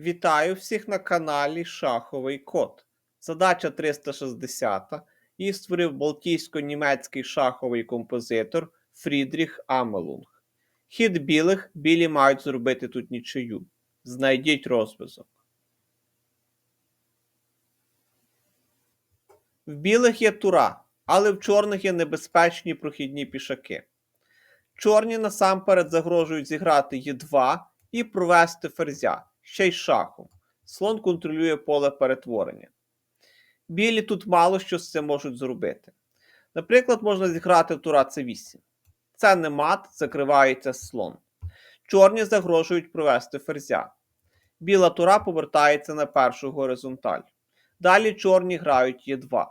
Вітаю всіх на каналі Шаховий Код. Задача 360. Її створив балтійсько-німецький шаховий композитор Фрідріх Амелунг. Хід білих білі мають зробити тут нічию. Знайдіть розв'язок. В білих є тура, але в чорних є небезпечні прохідні пішаки. Чорні насамперед загрожують зіграти Е2 і провести ферзя, ще й шахом. Слон контролює поле перетворення. Білі тут мало що з цим можуть зробити. Наприклад, можна зіграти тура С8. Це не мат, закривається слон. Чорні загрожують провести ферзя. Біла тура повертається на першу горизонталь. Далі чорні грають Е2.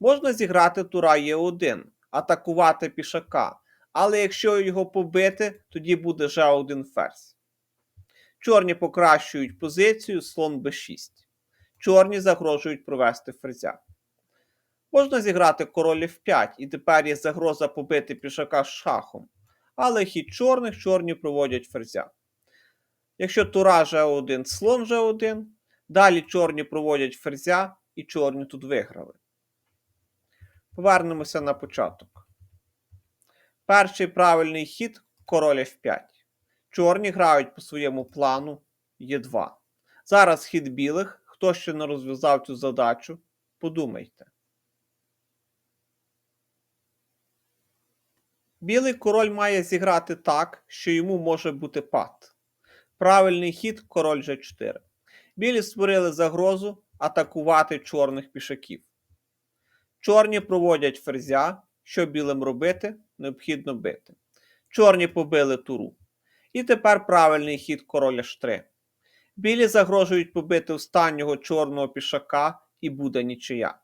Можна зіграти тура Е1, атакувати пішака, але якщо його побити, тоді буде Ж1 ферзь. Чорні покращують позицію слон b6. Чорні загрожують провести ферзя. Можна зіграти король f5, і тепер є загроза побити пішака з шахом. Але хід чорних чорні проводять ферзя. Якщо тура G1, слон G1, далі чорні проводять ферзя і чорні тут виграли. Повернемося на початок. Перший правильний хід король f5. Чорні грають по своєму плану Е2. Зараз хід білих. Хто ще не розв'язав цю задачу, подумайте. Білий король має зіграти так, що йому може бути пад. Правильний хід король G4. Білі створили загрозу атакувати чорних пішаків. Чорні проводять ферзя. Що білим робити? Необхідно бити. Чорні побили туру. І тепер правильний хід короля H3. Білі загрожують побити останнього чорного пішака і буде нічия.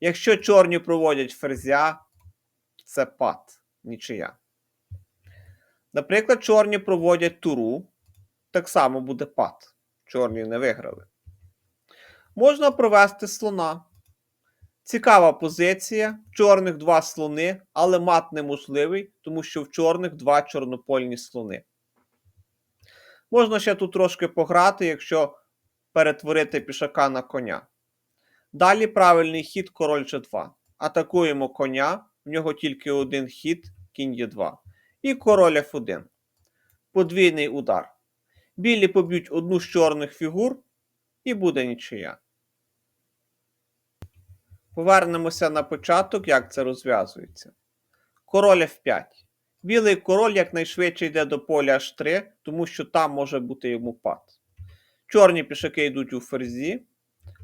Якщо чорні проводять ферзя, це пад, нічия. Наприклад, чорні проводять туру, так само буде пад. Чорні не виграли. Можна провести слона. Цікава позиція. В чорних два слони, але мат неможливий, тому що в чорних два чорнопольні слони. Можна ще тут трошки пограти, якщо перетворити пішака на коня. Далі правильний хід король G2. Атакуємо коня, в нього тільки один хід, кінь Е2. І король F1. Подвійний удар. Білі поб'ють одну з чорних фігур, і буде нічия. Повернемося на початок, як це розв'язується. Король F5. Білий король якнайшвидше йде до поля H3, тому що там може бути йому пад. Чорні пішаки йдуть у ферзі.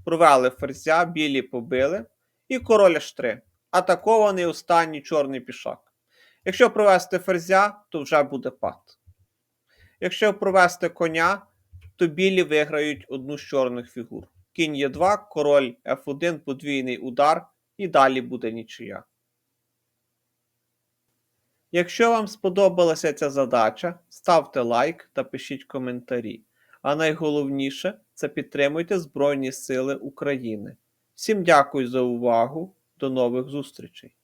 Провели ферзя, білі побили. І король H3. Атакований останній чорний пішак. Якщо провести ферзя, то вже буде пад. Якщо провести коня, то білі виграють одну з чорних фігур. Кінь Е2, король F1, подвійний удар, і далі буде нічия. Якщо вам сподобалася ця задача, ставте лайк та пишіть коментарі. А найголовніше це підтримуйте Збройні Сили України. Всім дякую за увагу. До нових зустрічей!